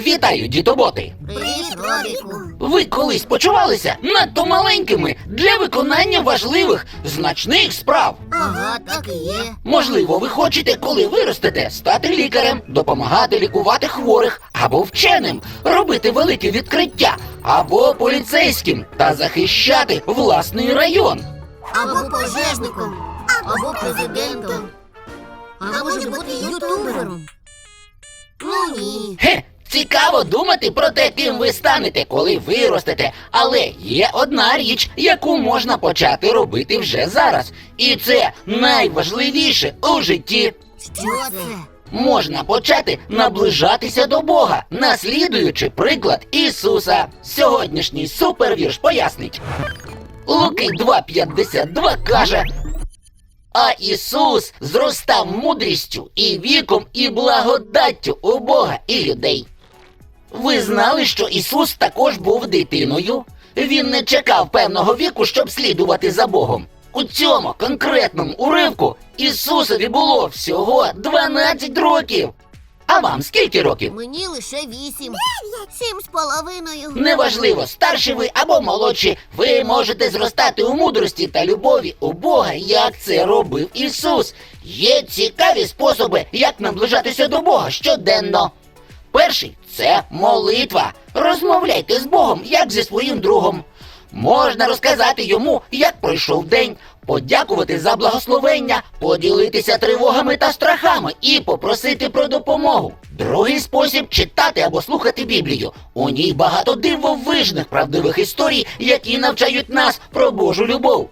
Вітаю, дітоботи! Привіт, Робіку. Ви колись почувалися надто маленькими для виконання важливих значних справ. Ага, так і є. Можливо, ви хочете, коли виростете, стати лікарем, допомагати лікувати хворих або вченим, робити великі відкриття, або поліцейським та захищати власний район. Або пожежником, або президентом. А може бути ютубером. Ну ні. Хе, цікаво думати про те, ким ви станете, коли виростете. Але є одна річ, яку можна почати робити вже зараз. І це найважливіше у житті. Що це? Можна почати наближатися до Бога, наслідуючи приклад Ісуса. Сьогоднішній супервірш пояснить. Луки 2.52 каже. А Ісус зростав мудрістю і віком, і благодаттю у Бога і людей. Ви знали, що Ісус також був дитиною? Він не чекав певного віку, щоб слідувати за Богом. У цьому конкретному уривку Ісусові було всього 12 років. А вам скільки років? Мені лише вісім. Сім з половиною. Неважливо, старші ви або молодші, ви можете зростати у мудрості та любові у Бога, як це робив Ісус. Є цікаві способи, як наближатися до Бога щоденно. Перший це молитва. Розмовляйте з Богом, як зі своїм другом. Можна розказати йому, як пройшов день, подякувати за благословення, поділитися тривогами та страхами і попросити про допомогу. Другий спосіб читати або слухати Біблію. У ній багато дивовижних правдивих історій, які навчають нас про Божу любов.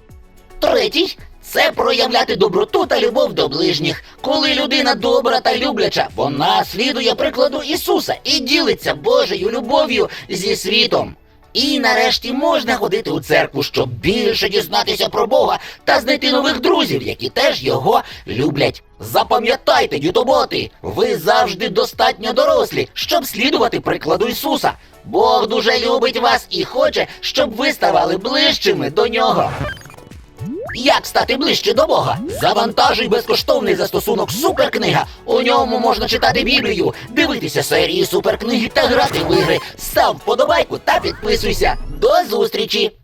Третій це проявляти доброту та любов до ближніх. Коли людина добра та любляча, вона слідує прикладу Ісуса і ділиться Божою любов'ю зі світом. І нарешті можна ходити у церкву, щоб більше дізнатися про Бога та знайти нових друзів, які теж його люблять. Запам'ятайте, дютоботи, ви завжди достатньо дорослі, щоб слідувати прикладу Ісуса. Бог дуже любить вас і хоче, щоб ви ставали ближчими до нього. Як стати ближче до Бога? Завантажуй безкоштовний застосунок Суперкнига. У ньому можна читати Біблію, дивитися серії суперкниги та грати в ігри. Став вподобайку та підписуйся. До зустрічі!